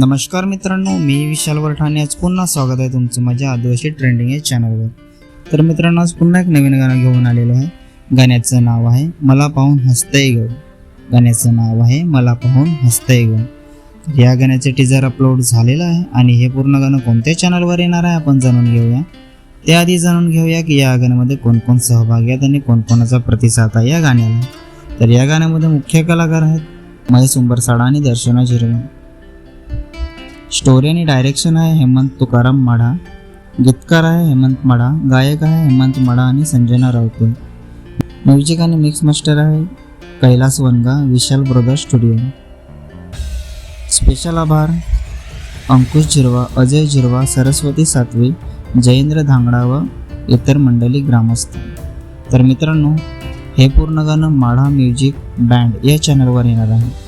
नमस्कार मित्रांनो मी विशाल वरठाणे. आज पुन्हा स्वागत आहे तुमचं माझ्या आदिवासी ट्रेंडिंग या चॅनलवर तर मित्रांनो आज पुन्हा एक नवीन गाणं घेऊन आलेलो आहे. गाण्याचं नाव आहे मला पाहून हसतंय ग. गाण्याचं नाव आहे मला पाहून हसतंय ग. तर या गाण्याचे टीजर अपलोड झालेलं आहे आणि हे पूर्ण गाणं कोणत्या चॅनलवर येणार आहे आपण जाणून घेऊया. त्याआधी जाणून घेऊया की या गाण्यामध्ये कोणकोण सहभागी आहेत आणि कोणकोणाचा प्रतिसाद आहे या गाण्याला. तर या गाण्यामध्ये मुख्य कलाकार आहेत महेश उंबरसाडा आणि दर्शना झिरवे स्टोरी आणि डायरेक्शन आहे हेमंत तुकाराम माढा गीतकार आहे हेमंत माढा गायक आहे हेमंत माढा आणि संजना राऊत म्युझिक आणि मिक्स मास्टर आहे Kailas Vanga Vishal brothers studio special आभार अंकुश झिरवा अजय झिरवा सरस्वती सातवी जयेंद्र धांगडा व इतर मंडळी ग्रामस्थ तर मित्रांनो हे पूर्ण गाणं माढा म्युझिक बँड या चॅनलवर येणार आहे